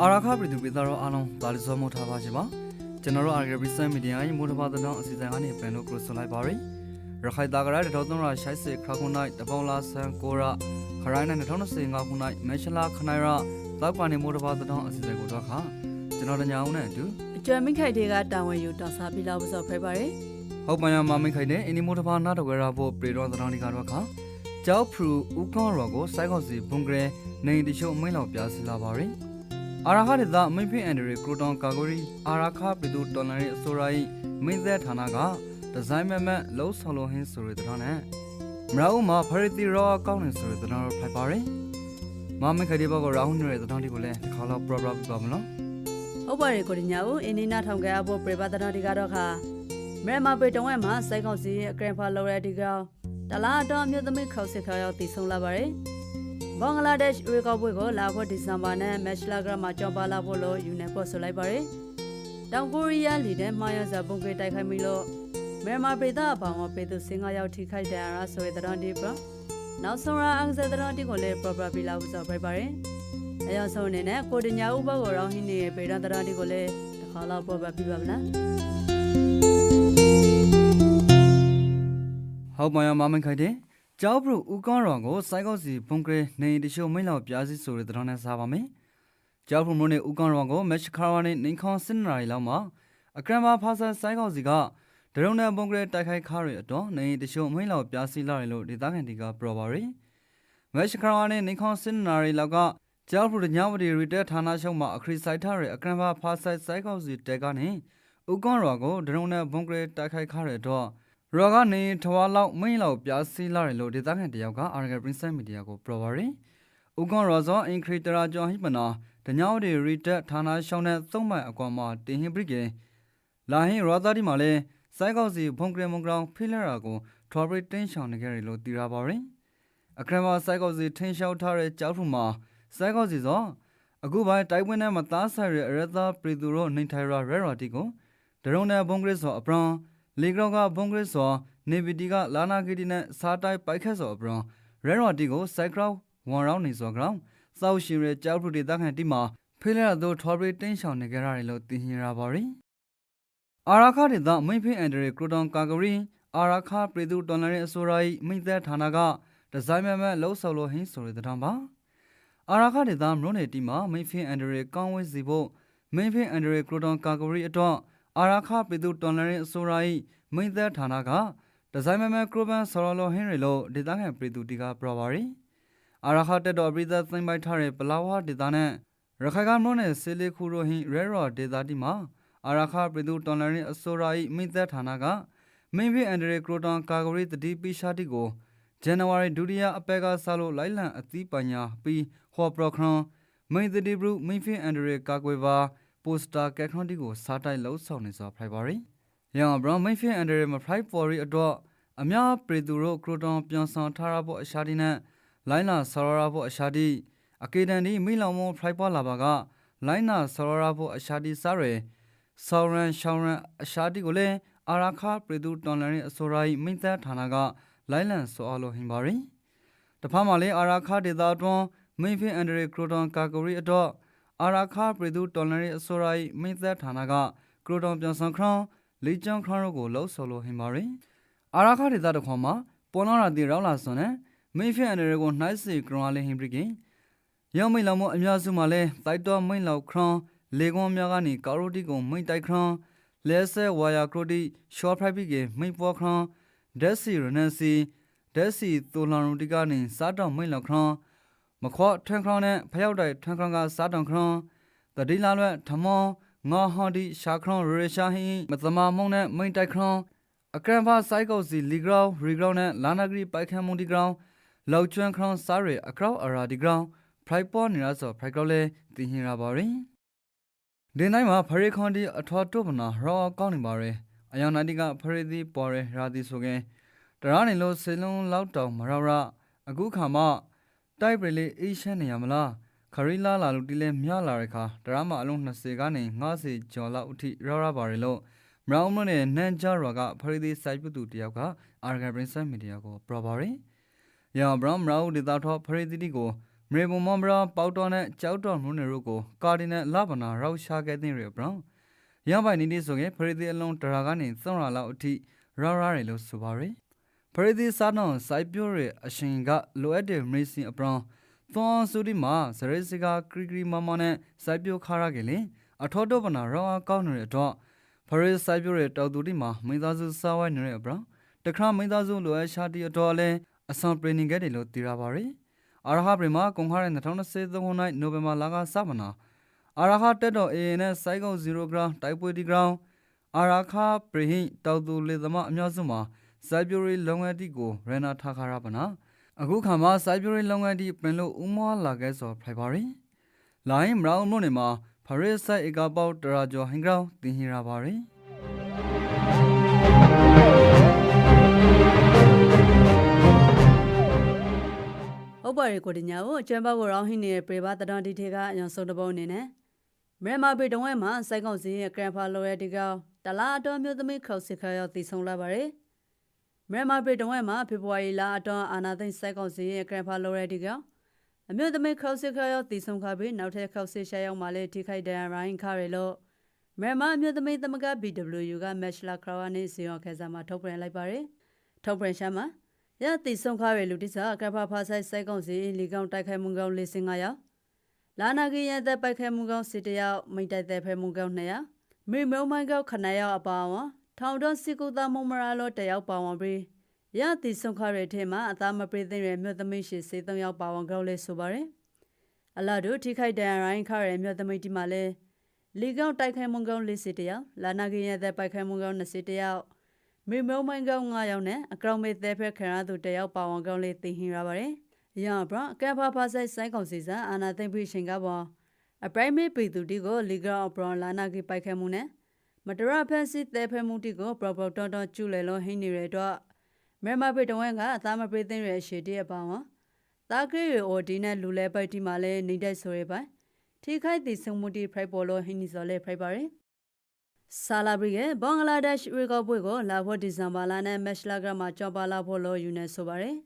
အာရခပြည်သူပြည်သားတို့အားလုံးဒါလီစောမို့ထားပါရှင်ပါ ကျွန်တော်တို့ Argabri Sun Media ရဲ့မိုးတပါတဲ့အစီအစဉ်ကနေပြန်လို့ကလို့ဆွန်လိုက်ပါရယ်ရခိုင်တာကရတဲ့တော်သုံးရရှိုက်စစ်ခါခုနိုင်တပေါင်းလာဆန်ကိုရခရိုင်းနဲ့2025ခုနိုင်မက်ရှလာခနိုင်ရတောက်ပါနေမိုးတပါတဲ့အစီအစဉ်ကိုတော့ခါကျွန်တော်တို့ညာအောင်နဲ့အတူအကျွမ်းမိခိုက်တွေကတာဝန်ယူတော်စားပြီးလောက်ပစောဖိပါရယ်ဟုတ်ပါရမမိတ်ခိုင်တဲ့အင်းဒီမိုးတပါနာတော့ကြရဖို့ပြေတော်တောင်းဒီကတော့ခါကျောက်ဖရူဦးကောရောကိုစိုက်ခေါစီဘုံကရဲနေတချို့အမိန့်လောက်ပြစီလာပါရယ် အာရခဒေသမိဖိအန်ဒရီကရိုတွန်ကာဂိုရီအာရခပြည်သူတော်လန်ရဲ့အစိုးရ၏မိသက်ဌာနကဒီဇိုင်းမမတ်လှုပ်ဆောင်လို့ဟင်းဆိုရတဲ့တော့နဲ့မရဦးမှာဖရီတီရောအကောင့်နဲ့ဆိုရတဲ့တော့ဖိုက်ပါရယ်မမခဒီဘကရာဟုန်ရဲ့တဲ့တော့ဒီကိုလည်းတစ်ခါတော့ pro pro ပြပါမလို့ဟုတ်ပါရယ်ကိုရညာကိုအင်းနီနာထောင်ကြအဖို့ပြပဒနာဒီကတော့ခါမရမပေတုံးဝဲမှာစိုက်ကောက်စီရဲ့အကရင်ဖာလော်ရဒီကောင်တလားတော့မြို့သမီးခေါက်စစ်ခေါရောက်တည်ဆုံးလာပါရယ် ဘင်္ဂလားဒေ့ရှ်ရေကောက်ပွဲကိုလာဖို့ဒီဇင်ဘာနဲ့မက်ရှလာဂရမှာကြောင်းပါလာဖို့လို့ယူနေပေါ်ဆိုလိုက်ပါရယ်တောင်ကိုရီးယားလီတဲ့မှားရစာပုံကေတိုက်ခိုက်ပြီးလို့မြန်မာပြည်သားအပေါင်းအပေသူစင်ကာရောက်ထိခိုက်တယ်အားဆိုရတဲ့ဒီပနောက်ဆုံးရအောင်စတဲ့ဒီကိုလည်း proper ပြလာဖို့ဆိုပြပါရယ်အယောဆုံးအနေနဲ့ကိုတညာဥပကိုရောင်းဟင်းနေပေရန်တရာဒီကိုလည်းတစ်ခါတော့ပေါ်ပါပြပါမလားဟုတ်ပါရမမခိုင်တဲ့ ကျောက်ဖရူဦးကောရောကိုစိုက်ကောစီဘုံကရဲနေတချို့မိန့်လောက်ပြစီဆိုရတဲ့တော့နဲ့စားပါမယ်ကျောက်ဖရူမို့နဲ့ဦးကောရောကိုမက်ရှခါဝါနဲ့နေခေါန်စင်နာရီလောက်မှာအကရမဖာဆာစိုက်ကောစီကဒရုံနဲ့ဘုံကလေးတိုက်ခိုက်ခါရတော့နေတချို့မိန်လောက်ပြားစီလာရလို့ဒေသခံတွေကပြောပါရယ်မက်ရှခရာနဲ့နေခွန်စင်နာရီလောက်ကကျောက်ဖူညဝတီရီတက်ဌာနချုပ်မှာအခရီဆိုင်ထားရအကရန်ဘာဖာဆိုင်ဆိုင်ကောက်စီတဲကနေဥကွန်ရောကိုဒရုံနဲ့ဘုံကလေးတိုက်ခိုက်ခါရတော့ ရောကနေထွားလောက်မိန်လောက်ပြားစီလာရလို့ဒေသခံတယောက်ကအာရဂပရင်းဆိုင်မီဒီယာကိုပြောပါရယ်ဥကွန်ရောဇောအင်ခရီတရာကျော်ဟိပနာဒညဝတီရီတက်ဌာနရှောင်းတဲ့သုံးမိုင်အကွာမှာတင်ဟင်ပရိကေလာဟင်ရောသားဒီမှာလဲစိုက်ကောက်စီဖုန်ကရမုံကောင်ဖိလရာကိုထော်ဘရစ်တင်းရှောင်နေကြရလို့သိရပါရင်အခရမစိုက်ကောက်စီထင်းရှောက်ထားတဲ့ကြောက်ထူမှာစိုက်ကောက်စီစောအခုပိုင်းတိုက်ပွဲနဲ့မသားဆိုင်ရအရသာပရီသူတို့နှိမ်ထိုင်ရာရဲရာတီကိုဒရုံနဲ့ဘုံဂရစ်စောအပရန် လေဂရောကဘုံဂရစ်စောနေဗီတီကလာနာဂီတီနဲ့စားတိုက်ပိုက်ခက်စောအပရန်ရဲရာတီကိုစိုက်ခရောက်ဝန်ရောင်းနေစောကောင်စောက်ရှင်ရကြောက်ထူဒေသခံတီမှာဖိလရာတို့ထော်ဘရစ်တင်းရှောင်နေကြရတယ်လို့သိရပါရင်အာရခဒေသမိဖိအန်ဒရီကရိုတွန်ကာဂရီအာရခပြည်သူတော်လှန်ရေးအစိုးရ၏မိသက်ဌာနကဒီဇိုင်းမမလှုပ်ဆော်လို့ဟင်းဆိုရတဲ့တံပါအာရခဒေသမရုံးနေတီမှာမိဖိအန်ဒရီကောင်းဝဲစီဖို့မိဖိအန်ဒရီကရိုတွန်ကာဂရီအတွက် အာရခပြည်သူတော်လှန်ရေးအစိုးရ၏မိသက်ဌာနကဒီဇိုင်းမမကရိုဘန်ဆော်လို့ဟင်းရလို့ဒေသခံပြည်သူတီကပြောပါရီအာရခတက်တော်ပြည်သက်သိမ့်ပိုက်ထားတဲ့ပလာဝါဒေသနဲ့ရခိုင်ကမလို့နဲ့ဆေးလေးခုရိုဟင်းရဲရော်ဒေသတီမှာအာရခပြည်သူတော်လှန်ရေးအစိုးရ၏မိသက်ဌာနကမိဖိအန်ဒရီကရိုတွန်ကာဂရီတတိပိရှာတိကိုဇန်နဝါရီဒုတိယအပတ်ကစလို့လိုက်လံအသီးပညာပြီးဟော်ပရခရွန်မိသတိဘရုမိဖိအန်ဒရီကာကွယ် ပါပိုစတာကက်ခရွန်တီကိုစားတိုက်လှုပ်ဆောင်နေစွာဖိုက်ပါရီရန်ဘရမိဖိအန်ဒရီမဖိုက်ပေါ်ရီအတွက်အများပြည်သူတို့ကရိုတွန်ပြန်ဆောင်ထားရဖို့အရှာတိနဲ့လိုင်းလာဆော်ရဖို့အရှာတိအကေတန်ဒီမိလောင်မဖိုက်ပေါ်လာပါကလိုင်းနာဆော်ရဖို့အရှာတိစားရယ်ဆောင်းရန်ရှောင်းရန်အရှာတိကိုလည်းအာရခပြည်သူတော်လှန်ရေးအစိုးရ၏မိသက်ဌာနကလိုင်းလံဆိုအလိုဟင်ပါရင်တဖာမှလည်းအာရခဒေသအတွင်းမိဖင်အန်ဒရီကရိုတွန်ကာဂိုရီအတွက် အာရခပြည်သူတော်လှန်ရေးအစိုးရ၏မိသက်ဌာနကကရိုတွန်ပြန်ဆောင်ခရောင်းလီကျန်ခရောင်းတို့ကိုလှုပ်ဆော်လိုဟင်ပါရင်အာရခဒေသတစ်ခွန်မှာပေါ်လာတဲ့ရောက်လာစွန်နဲ့မိဖင်အန်ဒရီကိုနှိုက်စီကရောင်းလေးဟင်ပရိကင်ရောက်မိလောင်မအများစုမှာလည်းတိုက်တော်မိန်လောက်ခရောင်းလေကွန်များကနေကာရိုတီကိုမိတ်တိုက်ခရန်လဲဆဲဝါယာကရိုတီရှော့ဖရိုက်ပီကေမိတ်ပေါ်ခရန်ဒက်စီရနန်စီဒက်စီတူလန်ရူတီကနေစားတောင်မိတ်လောက်ခရန် မခွတ်ထန်ခရန်နဲ့ဖျောက်တိုက်ထန်ခရန်ကစားတောင်ခရန်တတိလာလွဲ့ထမောငါဟော်ဒီရှာခရန်ရရရှာဟင်းမသမမုံနဲ့မိတ်တိုက်ခရန်အကရန်ဖာစိုက်ကောက်စီလီဂရောင်းရီဂရောင်းနဲ့လာနာဂရီပိုက်ခန်မွန်ဒီဂရောင်းလောက်ကျွမ်းခရန်စားရအကောက်အရာဒီဂရောင်းဖရိုက်ပေါ်နေရဆိုဖရိုက်ကောက်လဲတင်ဟင်ရပါရင်ဒီနိုင်မှာဖရေခွန်ဒီအထွားတုပနာရောကောင်းနေပါရယ်အယောင်နိုင်တီကဖရေဒီပေါ်ရယ်ရာဒီဆိုခင်တရာနေလို့စေလုံးလောက်တောင်မရောရအခုခါမှ တိုက်ပရလေးအေးရှမ်းနေရမလားခရီလာလာလို့တီလဲမြလာရခါတရာမအလုံး20ကနေ90ကျော်လောက်အထိရောရပါရယ်လို့မရောင်းမနဲ့နန်ဂျာရောကဖရီဒီဆိုင်ပုတူတယောက်ကအာဂါပရင်ဆတ်မီဒီယာကိုပြောပါရယ်ရောင်ဘရောင်းမရောဒီတာထောဖရီဒီတီကိုမရေဘုံမဘရာပေါတော်နဲ့ကြောက်တော်မှုနေတို့ကိုကာဒီနယ်လဗနာရောက်ရှာခဲ့တဲ့ရဘရောင်းရပိုင်နေနေဆိုရင်ဖရီဒီအလုံးတရာကနေသုံးရာလောက်အထိရောရရလို့ဆိုပါရယ် ဖရီဒီစားနောစိုက်ပြိုးရအရှင်ကလိုအပ်တဲ့မေးစင်အပရောင်းသွန်စုဒီမှာစရဲစကခရီခရီမမနဲ့စိုက်ပြိုးခါရကလေးအထောတော့ပနာရောကောင်းနေတဲ့တော့ဖရီစိုက်ပြိုးရတောက်သူဒီမှာမိသားစုစားဝိုင်းနေတဲ့အပရောင်းတခါမိသားစုလိုအပ်ရှာတီအတော်လဲအဆောင်ပရင်းနေခဲ့တယ်လို့သိရပါရယ်အာရဟပရိမာကွန်ခါရ2023ခုနှစ်နိုဝင်ဘာလကစပနာအာရဟတက်တော်အေနဲ့စိုက်ကုံ0ဂရမ်တိုက်ပွဲဒီဂရမ်အာရခပရိဟိတောက်သူလေသမအများစုမှာ စိုက်ပျိုးရေးလုပ်ငန်းတီကိုရနာထားခါရပနာအခုခါမှာစိုက်ပျိုးရေးလုပ်ငန်းတီပင်လို့ဥမောလာခဲ့စောဖိုင်ပါရင်လိုင်းမရောင်းမလို့နေမှာဖရစ်ဆိုင်အကပေါတရာကျော်ဟင်ကောင်တင်ဟီရာပါရင်ဟုတ်ပါရဲ့ကိုတင်ညာကိုအကျန်းဘကိုရောင်းဟင်းနေတဲ့ပြေပါတတော်ဒီထေကအရင်ဆုံးတစ်ပုံအနေနဲ့မြန်မာပြည်တုံးဝဲမှာစိုက်ကောင်စီရဲ့ဂရန်ဖာလိုရဲဒီကောင်တလားအတော်မျိုးသမီးခေါက်စစ်ခါရောက်တည်ဆုံးလာပါတယ် မြန်မာပြည်တုံးဝဲမှာဖေဖော်ဝါရီလအတော်အာနာသိန်းစိုက်ကောင်စီရဲ့ဂရန်ဖာလိုရဲဒီကောင်အမျိုးသမီးခေါက်စစ်ခါရောက်တည်ဆုံးခါပြီးနောက်ထပ်ခေါက်စစ်ရှာရောက်မှလည်းထိခိုက်ဒဏ်ရာရိုင်းခါရလို့မြန်မာအမျိုးသမီးသမဂ BW ကမက်ရှလာခရာဝါနေစီရောခဲစားမှာထုတ်ပြန်လိုက်ပါတယ်ထုတ်ပြန်ရှာမှာရတိဆုံးခါရလူတိစာကဖဖာဆိုင်စိုက်ကောင်စီလီကောင်တိုက်ခိုက်မှုကောင်၄စင်9ရောက်လာနာကီရတဲ့ပိုက်ခဲမှုကောင်စစ်တယောက်မိတ်တိုက်တဲ့ဖဲမှုကောင်2ယောက်မိမုံမိုင်းကောင်ခဏယောက်အပါဝါ ထောင်တော့စီကူသားမုံမရာလောတယောက်ပါဝင်ပြီးရတိဆုံးခါရထဲမှာအသားမပရိသိရမြို့သမီးရှိစေ3ယောက်ပါဝင်ကောင်လဲဆိုပါတယ်အလာတို့ထိခိုက်ဒဏ်ရာရိုင်းခါရမြို့သမီးဒီမှာလဲလီကောင်တိုက်ခိုက်မှုကောင်၄စစ်တယောက်လာနာကီရတဲ့ပိုက်ခဲမှုကောင်20တယောက်မိမုံမိုင်းကောင်9ယောက်နဲ့အကောင်မေသေးဖက်ခရသူတယောက်ပါဝင်ကောင်လေးတင်ဟင်ရပါတယ်။ရဘရကဖဖဆိုင်ဆိုင်ကောင်စီစာအာနာသိမ့်ပြီးရှင်ကပေါ်အပရိုင်မေပီသူတီကိုလီဂရာအပရွန်လာနာကီပိုက်ခဲမှုနဲ့ မတရဖန်စီသေးဖဲမှုတီကိုပရောပရောတော်တော်ကျူလေလုံးဟင်းနေတဲ့တော့မြန်မာပြည်တဝန်းကအသားမပရိသိရဲ့ရှေတည့်အပေါင်းပါ။တာကေရီအိုဒီနဲ့လူလဲပိုက်တီမှာလဲနေတဲ့ဆိုရပိုင်ထိခိုက်တည်ဆုံမှုတီဖရိုက်ပေါ်လို့ဟင်းနီစော်လဲဖရိုက်ပါရယ်ဆာလာဘရီရဲ့ဘင်္ဂလားဒေ့ရှ်ရေကော့ပွဲကိုလာဖို့ဒီဇင်ဘာလနဲ့မက်ရှ်လာဂရမှာကြော်ပါလာဖို့လို့ယူနေဆိုပါရယ်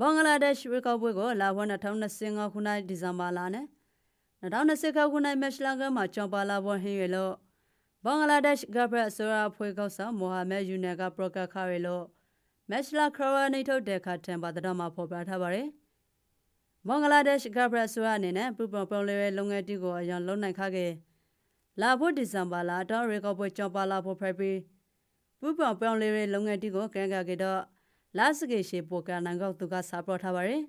ဘင်္ဂလားဒေ့ရှ်ရေကော့ပွဲကိုလာဖို့2025ခုနှစ်ဒီဇင်ဘာလနဲ့2020ခုနှစ်မက်ရှ်လာဂရမှာကြော်ပါလာဖို့ဟင်းရလို့ ဘင်္ဂလားဒေ့ရှ်ဂဘရက်ဆိုရာဖွဲ့ကောက်ဆောင်မိုဟာမက်ယူနယ်ကပရိုကတ်ခါရလို့မက်ရှ်လာခရဝနေထုတ်တဲ့ခါတံပါတတော်မှာဖော်ပြထားပါရယ်ဘင်္ဂလားဒေ့ရှ်ဂဘရက်ဆိုရာအနေနဲ့ပူပန်ပုံလေးလုံငယ်တီကိုအရင်လုံနိုင်ခခဲ့လာဖို့ဒီဇင်ဘာလာတော့ရေကော့ပွဲကြော်ပါလာဖို့ဖရိုက်ပြီးပူပောင်ပောင်လေးရဲ့လုပ်ငန်းတီကိုကရန်ကကေတော့လာစကေရှိပိုကန်နန်ကောက်သူကစာပရော့ထားပါရယ်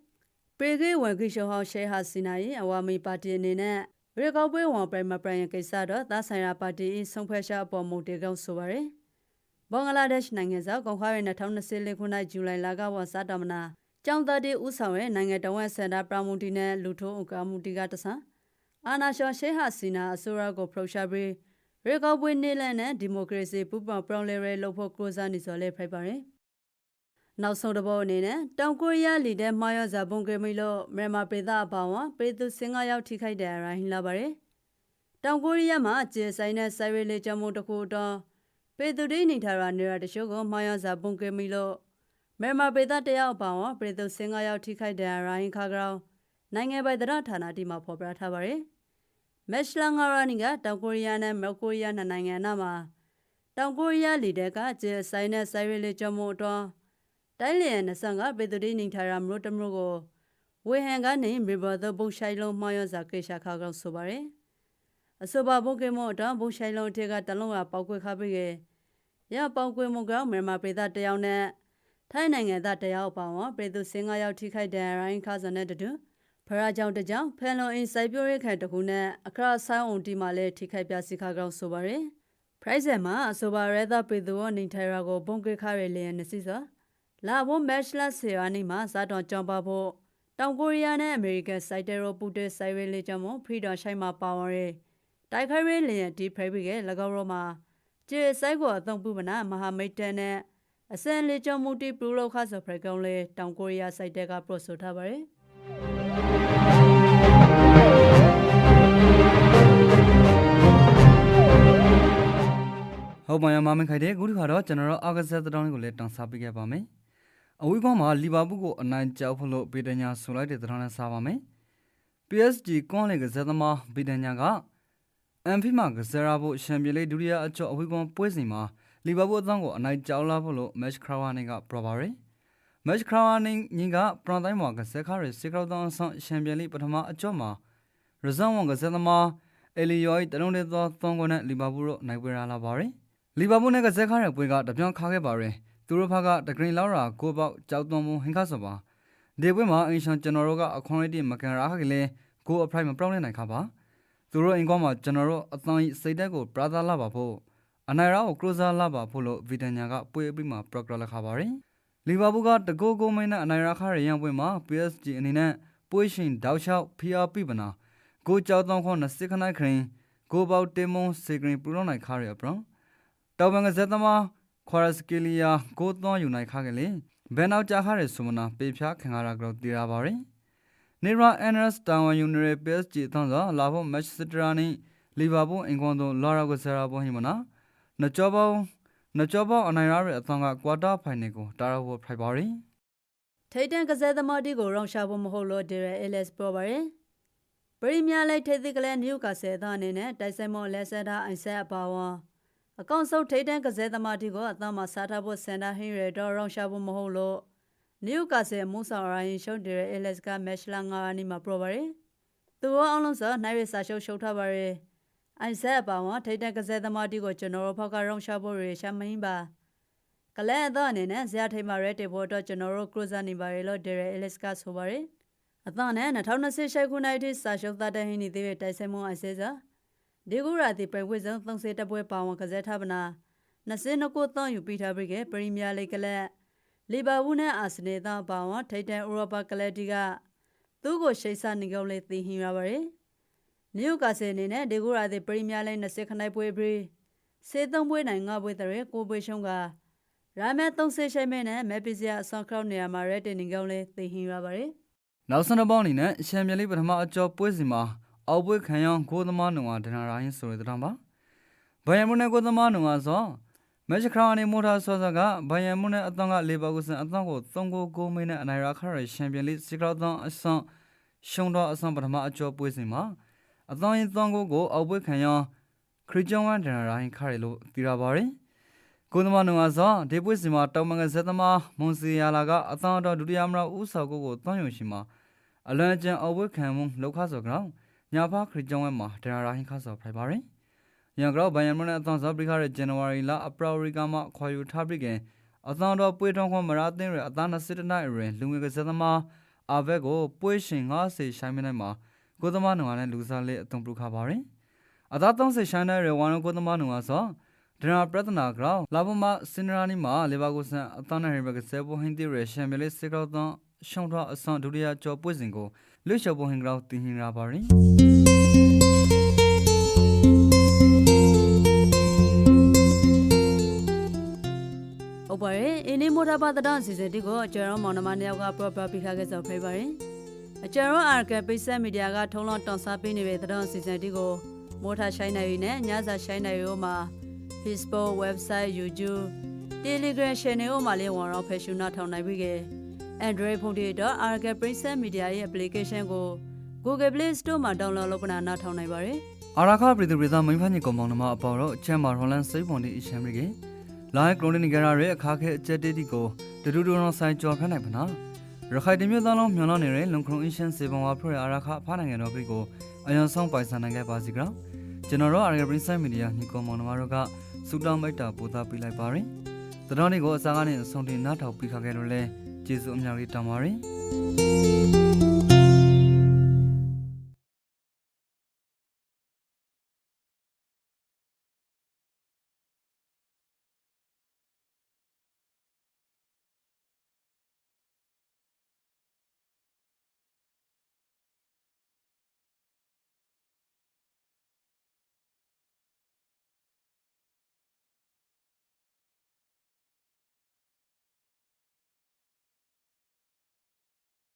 ပေကေဝန်ခိရှောဟောင်းရှေဟာစီနာရဲ့အဝါမီပါတီအနေနဲ့ ရေကော့ပွဲဝန်ပရိုင်မပရိုင်ကိစ္စတော့သားဆိုင်ရာပါတီဆုံးဖက်ရှာအပေါ်မူတေကောင်းဆိုပါရယ်ဘင်္ဂလားဒေ့ရှ်နိုင်ငံစာကွန်ခွားရဲ့2024ခုနှစ်ဇူလိုင်လကဝန်စားတမနာကျောင်းသားတွေဥဆောင်ရဲ့နိုင်ငံတော်ဝန်စင်တာပရမူတီနဲ့လူထုဥက္ကမူတီကတဆန်းအာနာရှောရှေဟာစီနာအစိုးရကိုဖရုရှာပြီးရေကောက်ပွဲနေလန်နဲ့ဒီမိုကရေစီပူပန်ပရောင်လေရဲလို့ဖို့ကိုစားနေစော်လဲဖိုက်ပါရယ် နောက်ဆုံးတစ်ပုတ်အနေနဲ့တောင်ကိုရီးယားလီတဲ့မာယောဇာဘုံကမီလို့မြန်မာပြည်သားအပါဝါပြည်သူစင်ကာရောက်ထိခိုက်တဲ့ရိုင်းလာပါရယ်တောင်ကိုရီးယားမှာကျေဆိုင်တဲ့ဆိုင်ရီလေကြောင့်မို့တခုတော့ပြည်သူတွေနေထားတာနေရာတချို့ကိုမာယောဇာဘုံကမီလို့မြန်မာပြည်သားတယောက်အပါဝါပြည်သူစင်ကာရောက်ထိခိုက်တဲ့ရိုင်းခါကောင်နိုင်ငံပိုင်သတင်းဌာနတီမှာဖော်ပြထားပါရယ်မက်ရှလန်ဂရာနီကတောင်ကိုရီးယားနဲ့မြောက်ကိုရီးယားနှစ်နိုင်ငံနားမှာတောင်ကိုရီးယားလီဒက်ကကျေဆိုင်နဲ့ဆိုင်ရီလေကြောင့်မို့တော့ တိုင်းလျင်25ပေသူတိနေထိုင်ရာမြို့တမြို့ကိုဝေဟန်ကနေမြေပေါ်သောဘုံရှိုင်လုံးမှောရစာကေရှာခါကောင်ဆိုပါရယ်အဆိုပါဘုံကေမောတော့ဘုံရှိုင်လုံးထေကတလုံးကပောက်ကွဲခါပြီးရရပောက်ကွဲမှုကမြန်မာပြည်သားတယောက်နဲ့ထိုင်းနိုင်ငံသားတယောက်ပါဝပြည်သူစင်9ယောက်ထိခိုက်တဲ့ရိုင်းခါစနဲ့တူဖရာကြောင့်တကြောင်ဖန်လွန်အင်းစိုက်ပြိုးရဲခံတခုနဲ့အခရဆိုင်အောင်တီမှာလည်းထိခိုက်ပြစီခါကောင်ဆိုပါရယ် price မှာအဆိုပါရဲသာပြည်သူဝနေထိုင်ရာကိုဘုံကေခရဲလျင်နစီစာ လာဘုံမက်ရှ်လက်ဆီယာနီမှာဇာတော်ကြောင်ပါဖို့တောင်ကိုရီးယားနဲ့အမေရိကန်စိုက်တဲရိုပူတဲစိုက်ရဲလေးကြောင့်မို့ဖရီဒွန်ရှိုင်းမှာပါဝင်ရဲတိုက်ခိုက်ရေးလျင်ဒီဖရိဘီက၎င်းတို့မှာကျေဆိုင်ကိုအသုံးပြုမနာမဟာမိတ်တန်နဲ့အစံလေးချုံမူတီပလူလောက်ခါဆိုဖရကောင်လေတောင်ကိုရီးယားစိုက်တဲ့ကပရိုဆိုထားပါတယ်ဟုတ်ပါရဲ့မမင်ခိုင်တဲ့အခုဒီခါတော့ကျွန်တော်တို့အာဂဇက်တောင်းလေးကိုလည်းတောင်းစားပေးခဲ့ပါမယ် အဝေးကွန်မှာလီဗာပူးကိုအနိုင်ကြောက်ဖို့လို့ပေတညာဆိုလိုက်တဲ့တောင်းနဲ့စားပါမယ် PSG ကွန်လေကစားသမားပေတညာကအန်ဖီမာကစားရဖို့ချန်ပီယံလိဒုတိယအကျော်အဝေးကွန်ပွဲစဉ်မှာလီဗာပူးအသင်းကိုအနိုင်ကြောက်လာဖို့လို့မက်ချ်ခရာဝါနေကပြောပါရယ်မက်ချ်ခရာဝါနေညင်ကပရန်တိုင်းမှာကစားခါရစေကောက်တောင်းဆောင်ချန်ပီယံလိပထမအကျော်မှာရဇန်ဝန်ကစားသမားအယ်လီယိုတလုံးတဲ့သောသွန်ကွန်နဲ့လီဗာပူးတို့နိုင်ပွဲရလာပါရယ်လီဗာပူးနဲ့ကစားခါတဲ့ပွဲကတပြောင်းခါခဲ့ပါရယ် သူတို့ဘက်ကတဂရင်းလောက်ရာကိုပေါက်ကြောက်သွန်းမှုဟင်ခါဆိုပါဒီပွဲမှာအင်ရှန်ကျွန်တော်တို့ကအခွန်ရည်မကန်ရာခကလေးကိုအဖရိုက်မပြောင်းလဲနိုင်ခါပါသူတို့အင်ကွာမှာကျွန်တော်တို့အသံစိတ်တက်ကိုပရာသာလာပါဖို့အနိုင်ရာကိုကရိုဇာလာပါဖို့လို့ဗီတန်ညာကပွဲအပြီးမှာပရော့ကရလာခါပါရယ်လီဗာပူးကတကိုကိုမင်းနဲ့အနိုင်ရာခရရန်ပွဲမှာ PSG အနေနဲ့ပွဲရှင်တောက်လျှောက် PRP ပနာကိုကြောက်သွန်းခွန်နဲ့စစ်ခနိုင်ခရင်ကိုပေါက်တေမွန်စေဂရင်ပူလုံးနိုင်ခါရပရောတောင်ပန်ကဇက်သမား ခွာရစကီလီယာကိုသွန်ယူနိုင်ခါကလေးဘယ်နောက်ကြခါရဲဆိုမနာပေဖြားခံရတာကြောတီရာပါရင်နေရာအန်နက်တောင်ဝန်ယူနီရပက်ဂျီသွန်သောလာဖို့မက်စတရာနီလီဗာပူးအင်ကွန်တို့လာရာကိုဆရာပေါ်ဟိမနာနကြောပေါနကြောပေါအနိုင်ရရဲ့အသွန်ကကွာတာဖိုင်နယ်ကိုတာရာဖို့ဖိုက်ပါရင်ထိတ်တန့်ကစားသမားတီကိုရောင်းချဖို့မဟုတ်လို့ဒီရယ်အလက်စ်ပြောပါရယ်ပရီးမီးယားလိထိတ်သိကလေးနယူကာဆယ်သားအနေနဲ့တိုက်ဆိုင်မောလက်ဆက်တာအိုင်ဆက်အပါဝါ အကောင့်ဆုတ်ထိတ်တန့်ကစားသမားတီကိုအသားမှာစားထားဖို့စန်တာဟင်းရတော့ရောင်းချဖို့မဟုတ်လို့နယူကာဆယ်မူဆောင်ရိုင်းရှုံးဒီရယ်အလက်စ်ကမက်ချ်လာငါးနီမှာပြောပါရယ်သူရောအောင်လုံးစောနိုင်ရစာရှုပ်ရှုပ်ထားပါရယ်အိုင်ဆက်အပါဝါထိတ်တန့်ကစားသမားတီကိုကျွန်တော်တို့ဖောက်ကရောင်းချဖို့ရရှာမင်းပါကလဲအတော့အနေနဲ့ဇာတ်ထိန်မာရဲတေဖို့တော့ကျွန်တော်တို့ကရိုဇာနေပါရလို့ဒေရယ်အလက်စ်ကဆိုပါရယ်အတော့နဲ့2026ခုနှစ်အထိစာရှုပ်သတဲ့ဟင်းနေသေးတဲ့တိုက်ဆိုင်မှုအစဲစာ ဒီကူရာတီပြဝိဇုံ30တပွဲပါဝင်ကစားထားပနာ29ကိုတော့ယူပြီးထားပြီးကပရီးမီးယားလိဂ်ကလပ်လီဗာပူးနဲ့အာဆင်နယ်တော့ပါဝင်ထိတ်တဲ့ဥရောပကလပ်တီကသူ့ကိုရှိတ်ဆနေကြလေသိဟင်ရပါရယ်နယူကာဆယ်အနေနဲ့ဒီကူရာတီပရီးမီးယားလိဂ်20ခနိုင်ပွဲပြီးစေသုံးပွဲနိုင်ငါပွဲတဲ့ကိုပွဲရှုံးကရာမဲ30ရှိမဲနဲ့မဲပစ္စည်းအဆောင်ခေါက်နေရာမှာရဲတင်နေကောင်းလဲသိဟင်ရပါတယ်နောက်ဆန်ပေါင်းအနေနဲ့ချန်ပီယံလိပထမအကျော်ပွဲစဉ်မှာ အောက်ပွဲခံရောင်းကိုသမားနုံကဒနာရိုင်းဆိုတဲ့တောင်ပါဘိုင်ယန်မွန်နဲ့ကိုသမားနုံကဆိုမက်ချ်ခရာနီမိုတာဆောဆာကဘိုင်ယန်မွန်နဲ့အသံကလေဘာကုစန်အသံကို3ကို9မိနဲ့အနိုင်ရခရချန်ပီယံလိစီကရောသန်အဆန်ရှုံတော့အဆန်ပထမအကျော်ပွဲစဉ်မှာအသံရင်3ကိုကိုအောက်ပွဲခံရောင်းခရစ်ဂျွန်ဝန်ဒနာရိုင်းခရလို့တီရပါတယ်ကိုသမားနုံကဆိုဒီပွဲစဉ်မှာတောင်မန်ကဇက်သမားမွန်စီယာလာကအသံတော်ဒုတိယမရဦးဆောက်ကိုကိုတွန်းယူရှိမှာအလွန်ကျန်အဝတ်ခံမှုလောက်ခဆောကောင် ညာဖာခရစ်ကြောင်းဝဲမှာဒရာရာဟင်ခဆောဖိုင်ပါရင်ရန်ကောဘိုင်ယန်မန်နဲ့အသံဆောပရိခရဲ့ဇန်နဝါရီလအပရာရီကမှခွာယူထားပြီးကအသံတော်ပွေထုံးခွန်မရာသင်းရအသံ20နိုင်ရင်လူငယ်ကစားသမားအဘက်ကိုပွေရှင်90ရှိုင်းမနိုင်မှာကိုသမားနုံနဲ့လူစားလေးအသွင်ပြုခပါရင်အသာ30ရှိုင်းတဲ့ရဝါနကိုသမားနုံကဆောဒရာပရဒနာဂရောလာဘမစင်ရာနီမှာလေဘာကိုဆန်အသံနဲ့ရဘကဆေဘဟင်တီရရှမ်ဘလေးစစ်ကောက်တော့ရှုံတော့အဆန်ဒုတိယကျော်ပွေစဉ်ကို လွှတ်ချဖို့ဟင်ကြောတင်ဟင်ရပါရင်ဟုတ်ပါတယ်အင်းနေမိုတာပါတဒန်စီစဉ်တီကိုကျွန်တော်မောင်နှမနှစ်ယောက်ကပရော့ပပိခခဲ့စောဖိပါတယ်အကျွန်တော်အာကပိဆက်မီဒီယာကထုံးလုံးတောင်စားပေးနေတဲ့တဒန်စီစဉ်တီကိုမိုတာရှိုင်းနေရည်နဲ့ညစာရှိုင်းနေရောမှာ Facebook website YouTube Telegram channel မှာလေးဝင်တော့ဖက်ရှင်နာထောင်နိုင်ပြီက Android ဖုန်းတွေတော့ Arca Princess Media ရဲ့ application ကို Google Play Store မှာ download လုပ်ကနာနာထောင်နိုင်ပါတယ်အာရခပြည်သူပြည်သားမိဖာညကောင်မောင်နှမအပေါ်တော့အချမ်းမာရွန်လန်စိတ်ပုံဒီအရှမ်းရီကလိုင်းကရိုနီနီဂရာရဲ့အခါခဲအကျက်တေးတီကိုတူတူတူတော်ဆိုင်ကြော်ဖက်နိုင်ပါနာရခိုင်တမျိုးသားလုံးမျောလုံးနေတဲ့လုံခရုံအင်းရှန်စေဘံဝါဖရအာရခဖားနိုင်ငံတော်ပြည်ကိုအယံဆောင်ပိုင်ဆိုင်နိုင်ခဲ့ပါစီကကျွန်တော်တို့အာရပရင်းဆိုင်မီဒီယာညီကောင်မောင်နှမတို့ကစူတောင်းမိတ်တာပို့သားပေးလိုက်ပါရင်တတော်นี้ကိုအစားကနေအဆုံးတင်နားထောင်ပြီးခခဲ့လို့လဲ ကျေးဇူးအများကြီးတောင်းပါရစေ